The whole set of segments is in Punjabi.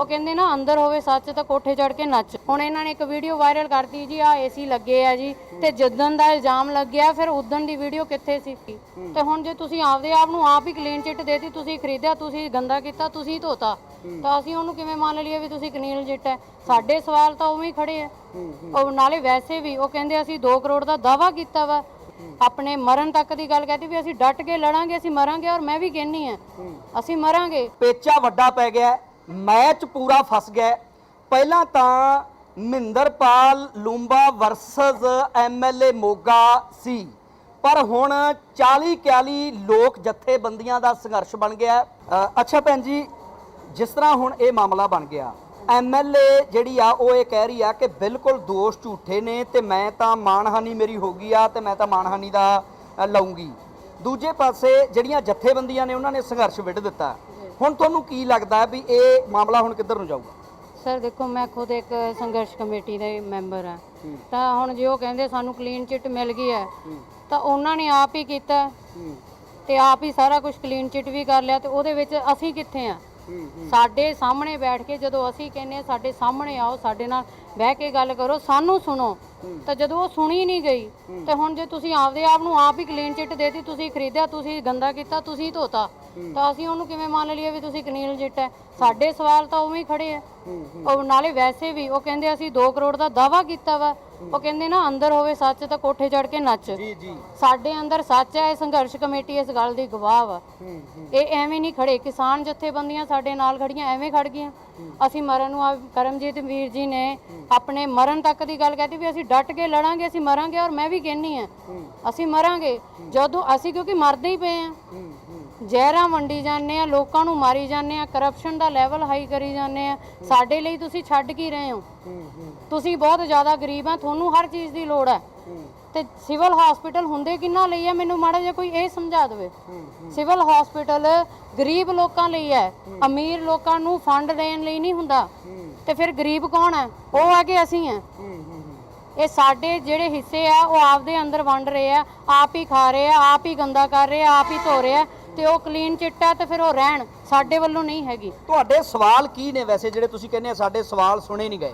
ਉਹ ਕਹਿੰਦੇ ਨਾ, ਅੰਦਰ ਹੋਵੇ ਸੱਚ ਤਾਂ ਕੋਠੇ ਚੜ ਕੇ ਨੱਚ। ਹੁਣ ਇਹਨਾਂ ਨੇ ਇੱਕ ਵੀਡੀਓ ਵਾਇਰਲ ਕਰਤੀ ਜੀ ਆ ਏਸੀ ਲੱਗੇ ਆ ਜੀ। ਤੇ ਜਦਨ ਦਾ ਇਲਜ਼ਾਮ ਲੱਗਿਆ, ਫਿਰ ਉਦਣ ਦੀ ਵੀਡੀਓ ਕਿੱਥੇ ਸੀ? ਤੇ ਹੁਣ ਜੇ ਤੁਸੀਂ ਆਪਦੇ ਆਪ ਨੂੰ ਆਪ ਹੀ ਕਲੀਨ ਚਿੱਟ ਦੇਤੀ, ਤੁਸੀਂ ਖਰੀਦਿਆ, ਤੁਸੀਂ ਗੰਦਾ ਕੀਤਾ, ਤੁਸੀਂ ਧੋਤਾ, ਤਾਂ ਅਸੀਂ ਉਹਨੂੰ ਕਿਵੇਂ ਮੰਨ ਲਈਏ ਵੀ ਤੁਸੀਂ ਕਲੀਨ ਚਿੱਟ ਹੈ? ਸਾਡੇ ਸਵਾਲ ਤਾਂ ਉਵੇਂ ਹੀ ਖੜੇ ਆ। ਉਹ ਨਾਲੇ ਵੈਸੇ ਵੀ ਉਹ ਕਹਿੰਦੇ ਅਸੀਂ 2 ਕਰੋੜ ਦਾ ਦਾਵਾ ਕੀਤਾ ਵਾ। ਆਪਣੇ ਮਰਨ ਤੱਕ ਦੀ ਗੱਲ ਕਹਤੀ ਵੀ ਅਸੀਂ ਡਟ ਕੇ ਲੜਾਂਗੇ, ਅਸੀਂ ਮਰਾਂਗੇ ਔਰ ਮੈਂ ਵੀ ਕਹਿੰਨੀ ਆ। ਅਸੀਂ ਮਰਾਂਗੇ। ਪੇਚਾ ਵੱਡਾ ਪੈ ਗਿਆ। ਮੈਚ ਪੂਰਾ ਫਸ ਗਿਆ ਪਹਿਲਾਂ ਤਾਂ ਮਹਿੰਦਰਪਾਲ ਲੂੰਬਾ ਵਰਸਸ ਐਮਐਲਏ ਮੋਗਾ ਸੀ। ਪਰ ਹੁਣ 40 41 ਲੋਕ ਜਥੇਬੰਦੀਆਂ ਦਾ ਸੰਘਰਸ਼ ਬਣ ਗਿਆ ਅੱਛਾ ਭੈਣ ਜੀ ਜਿਸ ਤਰ੍ਹਾਂ ਹੁਣ ਇਹ ਮਾਮਲਾ ਬਣ ਗਿਆ ਐਮਐਲਏ ਜਿਹੜੀ ਆ ਉਹ ਇਹ ਕਹਿ ਰਹੀ ਆ ਕਿ ਬਿਲਕੁਲ ਦੋਸ਼ ਝੂਠੇ ਨੇ ਤੇ ਮੈਂ ਤਾਂ ਮਾਨਹਾਨੀ ਮੇਰੀ ਹੋ ਗਈ ਆ ਤੇ ਮੈਂ ਤਾਂ ਮਾਨਹਾਨੀ ਦਾ ਅ, ਲਊਂਗੀ। ਦੂਜੇ ਪਾਸੇ ਜਿਹੜੀਆਂ ਜਥੇਬੰਦੀਆਂ ਨੇ ਉਹਨਾਂ ਨੇ ਸੰਘਰਸ਼ ਵਿੱਢ ਦਿੱਤਾ। ਹੁਣ ਤੁਹਾਨੂੰ ਕੀ ਲੱਗਦਾ ਵੀ ਇਹ ਮਾਮਲਾ ਹੁਣ ਕਿੱਧਰ ਨੂੰ ਜਾਊਗਾ? ਸਰ ਦੇਖੋ ਮੈਂ ਖੁਦ ਇੱਕ ਸੰਘਰਸ਼ ਕਮੇਟੀ ਦਾ ਮੈਂਬਰ ਆ ਤਾਂ ਹੁਣ ਜੇ ਉਹ ਕਹਿੰਦੇ ਸਾਨੂੰ ਕਲੀਨ ਚਿੱਟ ਮਿਲ ਗਈ ਹੈ ਤਾਂ ਉਹਨਾਂ ਨੇ ਆਪ ਹੀ ਕੀਤਾ। ਤੇ ਆਪ ਹੀ ਸਾਰਾ ਕੁਝ ਕਲੀਨ ਚਿੱਟ ਵੀ ਕਰ ਲਿਆ ਤੇ ਉਹਦੇ ਵਿੱਚ ਅਸੀਂ ਕਿੱਥੇ ਆ ਸਾਡੇ ਸਾਹਮਣੇ ਬੈਠ ਕੇ ਜਦੋਂ ਅਸੀਂ ਕਹਿੰਨੇ ਸਾਡੇ ਸਾਹਮਣੇ ਆਓ ਸਾਡੇ ਨਾਲ ਬਹਿ ਕੇ ਗੱਲ ਕਰੋ ਸਾਨੂੰ ਸੁਣੋ। ਤਾਂ ਜਦੋਂ ਉਹ ਸੁਣੀ ਨਹੀਂ ਗਈ ਤੇ ਹੁਣ ਜੇ ਤੁਸੀਂ ਆਪਦੇ ਆਪ ਨੂੰ ਆਪ ਹੀ ਕਲੀਨ ਚਿੱਟ ਦੇਤੀ ਤੁਸੀਂ ਖਰੀਦਿਆ ਤੁਸੀਂ ਗੰਦਾ ਕੀਤਾ ਤੁਸੀਂ ਧੋਤਾ। ਤਾਂ ਅਸੀਂ ਉਹਨੂੰ ਕਿਵੇਂ ਮੰਨ ਲਈਏ ਵੀ ਤੁਸੀਂ ਕਲੀਨ ਚਿੱਟ ਹੈ? ਸਾਡੇ ਸਵਾਲ ਤਾਂ ਉਵੇਂ ਹੀ ਖੜੇ ਆ। ਉਹ ਨਾਲੇ ਵੈਸੇ ਵੀ ਉਹ ਕਹਿੰਦੇ ਅਸੀਂ 2 ਕਰੋੜ ਦਾ ਦਾਵਾ ਕੀਤਾ ਵਾ। ਉਹ ਕਹਿੰਦੇ ਨਾ ਅੰਦਰ ਹੋਵੇ ਸੱਚ ਤਾਂ ਕੋਠੇ ਚੜ ਕੇ ਨੱਚ। ਜੀ ਜੀ। ਸਾਡੇ ਅੰਦਰ ਸੱਚ ਹੈ ਇਹ ਸੰਘਰਸ਼ ਕਮੇਟੀ ਇਸ ਗੱਲ ਦੀ ਗਵਾਹ ਵਾ। ਇਹ ਐਵੇਂ ਨਹੀਂ ਖੜੇ। ਕਿਸਾਨ ਜਥੇਬੰਦੀਆਂ ਸਾਡੇ ਨਾਲ ਖੜੀਆਂ ਐਵੇਂ ਖੜ ਗਈਆਂ। ਅਸੀਂ ਮਰਨ ਨੂੰ ਆ ਕਰਮਜੀਤ ਵੀਰ ਜੀ ਨੇ ਆਪਣੇ ਮਰਨ ਤੱਕ ਦੀ ਗੱਲ ਕਹਤੀ ਵੀ ਅਸੀਂ ਡਟ ਕੇ ਲੜਾਂਗੇ ਅਸੀਂ ਮਰਾਂਗੇ ਔਰ ਮੈਂ ਵੀ ਕਹਿੰਨੀ ਆ। ਅਸੀਂ ਮਰਾਂਗੇ। ਜਦੋਂ ਅਸੀਂ ਕਿਉਂਕਿ ਮਰਦੇ ਹੀ ਪਏ ਆ। ਜ਼ਹਿਰਾਂ ਵੰਡੀ ਜਾਂਦੇ ਆ, ਲੋਕਾਂ ਨੂੰ ਮਾਰੀ ਜਾਂਦੇ ਆ ਕਰਪਸ਼ਨ ਦਾ ਲੈਵਲ ਹਾਈ ਕਰੀ ਜਾਂਦੇ ਆ। ਸਾਡੇ ਲਈ ਤੁਸੀਂ ਛੱਡ ਕੀ ਰਹੇ ਹੋ? ਤੁਸੀਂ ਬਹੁਤ ਜ਼ਿਆਦਾ ਗਰੀਬ ਆ, ਤੁਹਾਨੂੰ ਹਰ ਚੀਜ਼ ਦੀ ਲੋੜ ਹੈ ਤੇ ਸਿਵਲ ਹਸਪੀਟਲ ਹੁੰਦੇ ਕਿੰਨਾ ਲਈ ਹੈ ਮੈਨੂੰ ਮਾੜਾ ਜਿਹਾ ਕੋਈ ਇਹ ਸਮਝਾ ਦੇਵੇ। ਸਿਵਲ ਹਸਪੀਟਲ ਗਰੀਬ ਲੋਕਾਂ ਲਈ ਹੈ ਅਮੀਰ ਲੋਕਾਂ ਨੂੰ ਫੰਡ ਦੇਣ ਲਈ ਨਹੀਂ ਹੁੰਦਾ। ਤੇ ਫਿਰ ਗਰੀਬ ਕੌਣ ਹੈ ਉਹ ਆ ਕਿ ਅਸੀਂ ਹੈ ਇਹ ਸਾਡੇ ਜਿਹੜੇ ਹਿੱਸੇ ਆ, ਉਹ ਆਪਦੇ ਅੰਦਰ ਵੰਡ ਰਹੇ ਆ, ਆਪ ਹੀ ਖਾ ਰਹੇ ਆ, ਆਪ ਹੀ ਗੰਦਾ ਕਰ ਰਹੇ ਆ, ਆਪ ਹੀ ਧੋ ਰਹੇ ਆ ਤੇ ਉਹ ਕਲੀਨ ਚਿੱਟਾ ਤੇ ਫਿਰ ਉਹ ਰਹਿਣ, ਸਾਡੇ ਵੱਲੋਂ ਨਹੀਂ ਹੈਗੀ। ਤੁਹਾਡੇ ਸਵਾਲ ਕੀ ਨੇ ਵੈਸੇ ਜਿਹੜੇ ਤੁਸੀਂ ਕਹਿੰਦੇ ਆ, ਸਾਡੇ ਸਵਾਲ ਸੁਣੇ ਨਹੀਂ ਗਏ।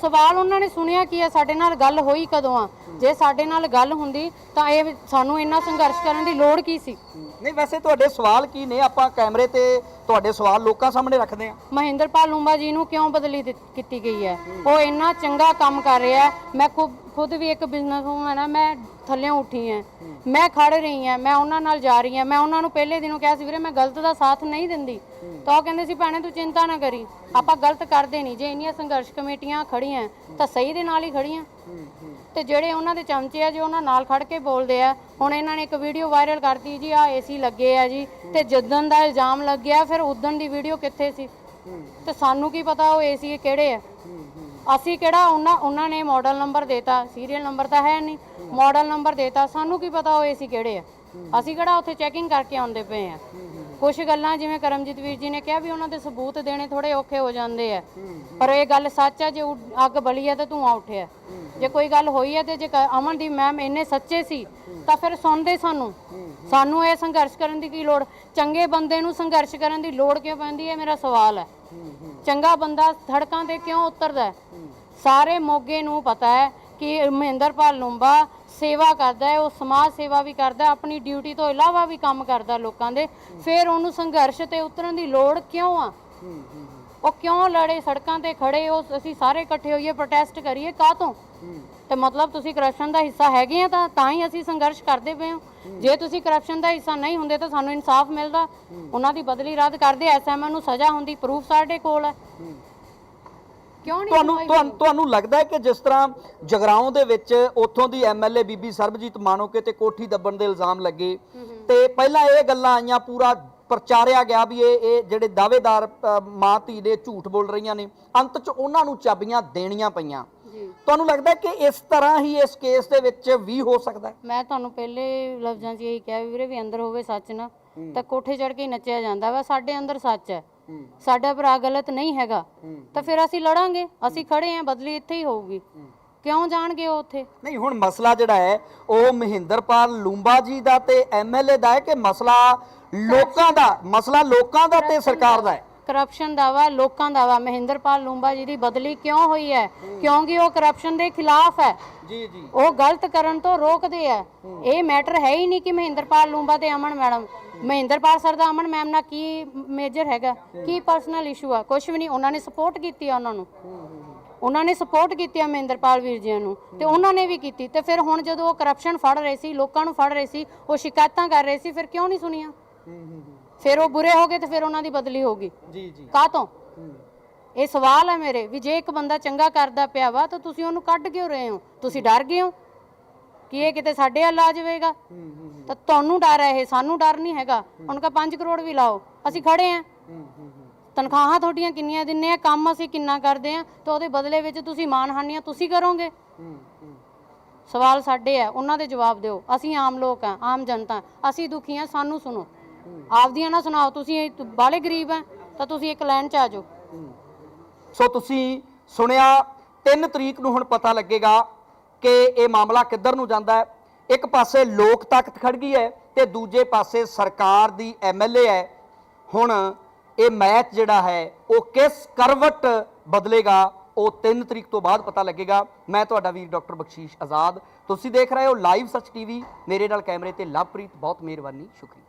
ਸਵਾਲ ਉਹਨਾਂ ਨੇ ਸੁਣਿਆ ਕੀ ਹੈ ਸਾਡੇ ਨਾਲ ਗੱਲ ਹੋਈ ਕਦੋਂ ਆ? ਜੇ ਸਾਡੇ ਨਾਲ ਗੱਲ ਹੁੰਦੀ ਤਾਂ ਇਹ ਸਾਨੂੰ ਇੰਨਾ ਸੰਘਰਸ਼ ਕਰਨ ਦੀ ਲੋੜ ਕੀ ਸੀ? ਨਹੀਂ ਵੈਸੇ ਤੁਹਾਡੇ ਸਵਾਲ ਕੀ ਨੇ? ਆਪਾਂ ਕੈਮਰੇ ਤੇ ਤੁਹਾਡੇ ਸਵਾਲ ਲੋਕਾਂ ਸਾਹਮਣੇ ਰੱਖਦੇ ਆ ਮਹਿੰਦਰਪਾਲ ਲੂੰਬਾ ਜੀ ਨੂੰ ਕਿਉਂ ਬਦਲੀ ਕੀਤੀ ਗਈ ਹੈ? ਉਹ ਇੰਨਾ ਚੰਗਾ ਕੰਮ ਕਰ ਰਿਹਾ। ਮੈਂ ਖੁਦ ਵੀ ਇੱਕ ਬਿਜ਼ਨਸਵੂਮਨ ਆ ਮੈਂ ਥੱਲੇੋਂ ਉੱਠੀ ਹਾਂ ਮੈਂ ਖੜ ਰਹੀ ਹਾਂ ਮੈਂ ਉਹਨਾਂ ਨਾਲ ਜਾ ਰਹੀ ਹਾਂ ਮੈਂ ਉਹਨਾਂ ਨੂੰ ਪਹਿਲੇ ਦਿਨੋਂ ਕਿਹਾ ਸੀ, ਵੀਰੇ, ਮੈਂ ਗਲਤ ਦਾ ਸਾਥ ਨਹੀਂ ਦਿੰਦੀ। ਤਾਂ ਉਹ ਕਹਿੰਦੇ ਸੀ, ਭੈਣੇ, ਤੂੰ ਚਿੰਤਾ ਨਾ ਕਰੀ। ਆਪਾਂ ਗਲਤ ਕਰਦੇ ਨਹੀਂ। ਜੇ ਇੰਨੀਆਂ ਸੰਘਰਸ਼ ਕਮੇਟੀਆਂ ਖੜੀਆਂ, ਤਾਂ ਸਹੀ ਦੇ ਨਾਲ ਹੀ ਖੜੀਆਂ। ਤੇ ਜਿਹੜੇ ਉਹਨਾਂ ਦੇ ਚਮਚੇ ਆ, ਜੋ ਉਹਨਾਂ ਨਾਲ ਖੜ ਕੇ ਬੋਲਦੇ ਆ, ਹੁਣ ਇਹਨਾਂ ਨੇ ਇੱਕ ਵੀਡੀਓ ਵਾਇਰਲ ਕਰਤੀ ਜੀ ਆ ਏਸੀ ਲੱਗੇ ਆ ਜੀ, ਤੇ ਜਦਨ ਦਾ ਇਲਜ਼ਾਮ ਲੱਗਿਆ, ਫਿਰ ਉਦਣ ਦੀ ਵੀਡੀਓ ਕਿੱਥੇ ਸੀ? ਤੇ ਸਾਨੂੰ ਕੀ ਪਤਾ ਉਹ ਏਸੀ ਕਿਹੜੇ ਆ? ਅਸੀਂ ਕਿਹੜਾ ਉਹਨਾਂ ਉਹਨਾਂ ਨੇ ਮਾਡਲ ਨੰਬਰ ਦੇਤਾ ਸੀਰੀਅਲ ਨੰਬਰ ਤਾਂ ਹੈ ਨਹੀਂ। ਮਾਡਲ ਨੰਬਰ ਦੇਤਾ, ਸਾਨੂੰ ਕੀ ਪਤਾ ਉਹ ਏਸੀ ਕਿਹੜੇ ਆ। ਅਸੀਂ ਕਿਹੜਾ ਉੱਥੇ ਚੈਕਿੰਗ ਕਰਕੇ ਆਉਂਦੇ ਪਏ ਆ। ਕੁਝ ਗੱਲਾਂ ਜਿਵੇਂ ਕਰਮਜੀਤ ਵੀਰ ਜੀ ਨੇ ਕਿਹਾ ਵੀ ਉਹਨਾਂ ਦੇ ਸਬੂਤ ਦੇਣੇ ਥੋੜੇ ਔਖੇ ਹੋ ਜਾਂਦੇ ਆ। ਪਰ ਇਹ ਗੱਲ ਸੱਚ ਆ, ਜੇ ਅੱਗ ਬਲੀ ਹੈ ਤਾਂ ਧੂਆਂ ਉੱਠਿਆ। ਜੇ ਕੋਈ ਗੱਲ ਹੋਈ ਹੈ ਤੇ ਜੇ ਕ- ਅਮਨਦੀਪ ਮੈਮ ਇੰਨੇ ਸੱਚੇ ਸੀ, ਤਾਂ ਫਿਰ ਸੁਣਦੇ ਸਾਨੂੰ। ਸਾਨੂੰ ਇਹ ਸੰਘਰਸ਼ ਕਰਨ ਦੀ ਕੀ ਲੋੜ? ਚੰਗੇ ਬੰਦੇ ਨੂੰ ਸੰਘਰਸ਼ ਕਰਨ ਦੀ ਲੋੜ ਕਿਉਂ ਪੈਂਦੀ? ਹੈ ਮੇਰਾ ਸਵਾਲ ਹੈ ਚੰਗਾ ਬੰਦਾ ਸੜਕਾਂ ਤੇ ਕਿਉਂ ਉਤਰਦਾ ਹੈ? ਸਾਰੇ ਮੋਗੇ ਨੂੰ ਪਤਾ ਹੈ ਕਿ ਮਹਿੰਦਰਪਾਲ ਲੂੰਬਾ ਸੇਵਾ ਕਰਦਾ ਹੈ ਉਹ ਸਮਾਜ ਸੇਵਾ ਵੀ ਕਰਦਾ ਹੈ, ਆਪਣੀ ਡਿਊਟੀ ਤੋਂ ਇਲਾਵਾ ਵੀ ਕੰਮ ਕਰਦਾ ਲੋਕਾਂ ਦੇ। ਫਿਰ ਉਹਨੂੰ ਸੰਘਰਸ਼ ਤੇ ਉਤਰਨ ਦੀ ਲੋੜ ਕਿਉਂ ਆ? ਉਹ ਕਿਉਂ ਲੜੇ? ਸੜਕਾਂ ਤੇ ਖੜੇ ਉਹ ਅਸੀਂ ਸਾਰੇ ਇਕੱਠੇ ਹੋਈਏ ਪ੍ਰੋਟੈਸਟ ਕਰੀਏ ਕਾਹਤੋਂ? ਤੇ ਮਤਲਬ ਤੁਸੀਂ ਕਰਪਸ਼ਨ ਦਾ ਹਿੱਸਾ ਹੈਗੇ ਆ ਤਾਂ ਤਾਂ ਹੀ ਅਸੀਂ ਸੰਘਰਸ਼ ਕਰਦੇ ਪਏ ਹਾਂ। ਜੇ ਤੁਸੀਂ ਕਰਪਸ਼ਨ ਦਾ ਹਿੱਸਾ ਨਹੀਂ ਹੁੰਦੇ ਤਾਂ ਸਾਨੂੰ ਇਨਸਾਫ ਮਿਲਦਾ। ਉਹਨਾਂ ਦੀ ਬਦਲੀ ਰੱਦ ਕਰਦੇ ਐਸਐਮਐਨ ਨੂੰ ਸਜ਼ਾ ਹੁੰਦੀ ਪ੍ਰੂਫ ਸਾਡੇ ਕੋਲ ਹੈ। ਕਿਉਂ ਨਹੀਂ ਤੁਹਾਨੂੰ ਤੁਹਾਨੂੰ ਤੁਹਾਨੂੰ ਲੱਗਦਾ ਹੈ ਕਿ ਜਿਸ ਤਰ੍ਹਾਂ ਜਗਰਾਉਂ ਦੇ ਵਿੱਚ ਉੱਥੋਂ ਦੀ ਐਮਐਲਏ ਬੀਬੀ ਸਰਬਜੀਤ ਮਾਨੋਕੇ ਤੇ ਕੋਠੀ ਦੱਬਣ ਦੇ ਇਲਜ਼ਾਮ ਲੱਗੇ ਤੇ ਪਹਿਲਾਂ ਇਹ ਗੱਲਾਂ ਆਈਆਂ ਪੂਰਾ ਪ੍ਰਚਾਰਿਆ ਗਿਆ ਵੀ ਇਹ ਇਹ ਜਿਹੜੇ ਦਾਅਵੇਦਾਰ ਮਾਂ ਧੀ ਦੇ ਝੂਠ ਬੋਲ ਰਹੀਆਂ ਨੇ ਅੰਤ 'ਚ ਉਹਨਾਂ ਨੂੰ ਚਾਬੀਆਂ ਦੇਣੀਆਂ ਪਈਆਂ। ਤੁਹਾਨੂੰ ਲੱਗਦਾ ਕਿ ਇਸ ਤਰ੍ਹਾਂ ਹੀ ਇਸ ਕੇਸ ਦੇ ਵਿੱਚ ਵੀ ਹੋ ਸਕਦਾ ਹੈ? ਮੈਂ ਤੁਹਾਨੂੰ ਪਹਿਲੇ ਲਫ਼ਜ਼ਾਂ 'ਚ ਇਹੀ ਕਿਹਾ ਵੀ ਵੀਰੇ ਵੀ ਅੰਦਰ ਹੋਵੇ ਸੱਚ ਨਾ ਤਾਂ ਕੋਠੇ ਚੜ ਕੇ ਹੀ ਨੱਚਿਆ ਜਾਂਦਾ ਵਾ ਸਾਡੇ ਅੰਦਰ ਸੱਚ ਹੈ। ਸਾਡਾ ਭਰਾ ਗਲਤ ਨਹੀਂ ਹੈਗਾ। ਤਾਂ ਫਿਰ ਅਸੀਂ ਲੜਾਂਗੇ ਅਸੀਂ ਖੜੇ ਆਂ ਬਦਲੀ ਇੱਥੇ ਹੀ ਹੋਊਗੀ। ਕਿਉਂ ਜਾਣਗੇ ਉਹ ਉੱਥੇ? ਨਹੀਂ ਹੁਣ ਮਸਲਾ ਜਿਹੜਾ ਹੈ ਉਹ ਮਹਿੰਦਰਪਾਲ ਲੂੰਬਾ ਜੀ ਦਾ ਤੇ ਐਮਐਲਏ ਦਾ ਹੈ ਕਿ ਮਸਲਾ ਲੋਕਾਂ ਦਾ ਮਸਲਾ ਲੋਕਾਂ ਦਾ ਤੇ ਸਰਕਾਰ ਦਾ ਹੈ? ਕਰਪਸ਼ਨ ਦਾ ਵਾ ਲੋਕਾਂ ਦਾ ਵਾ। ਮਹਿੰਦਰਪਾਲ ਲੂੰਬਾ ਜੀ ਦੀ ਬਦਲੀ ਕਿਉਂ ਹੋਈ ਹੈ? ਕਿਉਂਕਿ ਉਹ ਕਰਪਸ਼ਨ ਦੇ ਖਿਲਾਫ ਹੈ। ਜੀ ਜੀ। ਉਹ ਗਲਤ ਕਰਨ ਤੋਂ ਰੋਕਦੇ ਆ ਇਹ ਮੈਟਰ ਹੈ ਹੀ ਨਹੀਂ ਕਿ ਮਹਿੰਦਰਪਾਲ ਲੂੰਬਾ ਤੇ ਅਮਨ ਮੈਡਮ ਮਹਿੰਦਰਪਾਲ ਸਰ ਦਾ ਅਮਨ ਮੈਮ ਨਾਲ ਕੀ ਮੇਜਰ ਹੈਗਾ? ਕੀ ਪਰਸਨਲ ਇਸ਼ੂ ਆ? ਕੁਝ ਵੀ ਨਹੀਂ। ਉਹਨਾਂ ਨੇ ਸਪੋਰਟ ਕੀਤੀ ਆ ਉਹਨਾਂ ਨੂੰ। ਉਹਨਾਂ ਨੇ ਸਪੋਰਟ ਕੀਤੀ ਆ ਮਹਿੰਦਰਪਾਲ ਵੀਰ ਜੀ ਨੂੰ। ਤੇ ਉਹਨਾਂ ਨੇ ਵੀ ਕੀਤੀ। ਤੇ ਫਿਰ ਹੁਣ ਜਦੋਂ ਉਹ ਕਰਪਸ਼ਨ ਫੜ ਰਹੇ ਸੀ ਲੋਕਾਂ ਨੂੰ ਫੜ ਰਹੇ ਸੀ ਉਹ ਸ਼ਿਕਾਇਤਾਂ ਕਰ ਰਹੇ ਸੀ ਫਿਰ ਕਿਉਂ ਨਹੀਂ ਸੁਣੀਆਂ? ਫਿਰ ਉਹ ਬੁਰੇ ਹੋ ਗਏ ਤੇ ਫਿਰ ਉਹਨਾਂ ਦੀ ਬਦਲੀ ਹੋਗੀ ਜੀ ਜੀ। ਕਾਹਤੋਂ? ਇਹ ਸਵਾਲ ਹੈ ਮੇਰੇ ਵੀ ਜੇ ਇੱਕ ਬੰਦਾ ਚੰਗਾ ਕਰਦਾ ਪਿਆ ਵਾ ਤਾਂ ਤੁਸੀਂ ਉਹਨੂੰ ਕੱਢ ਕਿਉਂ ਰਹੇ ਹੋ? ਤੁਸੀਂ ਡਰ ਗਏ ਹੋ ਕਿ ਇਹ ਕਿਤੇ ਸਾਡੇ ਵੱਲ ਆ ਜਾਵੇਗਾ? ਤਾਂ ਤੁਹਾਨੂੰ ਡਰ ਹੈ ਇਹ ਸਾਨੂੰ ਡਰ ਨਹੀਂ ਹੈਗਾ। ਉਹਨਾਂ ਕਾ 5 ਕਰੋੜ ਵੀ ਲਾਓ ਅਸੀਂ ਖੜੇ ਆਂ ਤਨਖਾਹਾਂ ਤੁਹਾਡੀਆਂ ਕਿੰਨੀਆਂ ਦਿੰਨੇ ਆ ਕੰਮ ਅਸੀਂ ਕਿੰਨਾ ਕਰਦੇ ਆ ਤਾਂ ਉਹਦੇ ਬਦਲੇ ਵਿੱਚ ਤੁਸੀਂ ਮਾਨਹਾਨੀਆਂ ਤੁਸੀਂ ਕਰੋਗੇ? ਸਵਾਲ ਸਾਡੇ ਆ ਉਹਨਾਂ ਦੇ ਜਵਾਬ ਦਿਓ। ਅਸੀਂ ਆਮ ਲੋਕ ਆ ਆਮ ਜਨਤਾ ਅਸੀਂ ਦੁਖੀ ਆ ਸਾਨੂੰ ਸੁਣੋ। ਆਪਦੀਆਂ ਨਾ ਸੁਣਾਓ, ਤੁਸੀਂ ਬਾਲੇ ਗਰੀਬ ਆ ਤਾਂ ਤੁਸੀਂ ਇੱਕ ਲਾਈਨ 'ਚ ਆ ਜਾਓ। ਸੋ ਤੁਸੀਂ ਸੁਣਿਆ 3 ਤਰੀਕ ਨੂੰ ਹੁਣ ਪਤਾ ਲੱਗੇਗਾ ਕਿ ਇਹ ਮਾਮਲਾ ਕਿੱਧਰ ਨੂੰ ਜਾਂਦਾ ਹੈ। ਇੱਕ ਪਾਸੇ ਲੋਕ ਤਾਕਤ ਖੜ ਗਈ ਹੈ ਤੇ ਦੂਜੇ ਪਾਸੇ ਸਰਕਾਰ ਦੀ ਐਮਐਲਏ ਹੈ। ਹੁਣ ਇਹ ਮੈਚ ਜਿਹੜਾ ਹੈ, ਉਹ ਕਿਸ ਕਰਵਟ ਬਦਲੇਗਾ, ਉਹ 3 ਤਰੀਕ ਤੋਂ ਬਾਅਦ ਪਤਾ ਲੱਗੇਗਾ। ਮੈਂ ਤੁਹਾਡਾ ਵੀਰ ਡਾਕਟਰ ਬਖਸ਼ੀਸ਼ ਆਜ਼ਾਦ। ਤੁਸੀਂ ਦੇਖ ਰਹੇ ਹੋ ਲਾਈਵ ਸੱਚ ਟੀਵੀ। ਮੇਰੇ ਨਾਲ ਕੈਮਰੇ ਤੇ ਲਵਪ੍ਰੀਤ, ਬਹੁਤ ਮਿਹਰਬਾਨੀ, ਸ਼ੁਕਰੀਆ।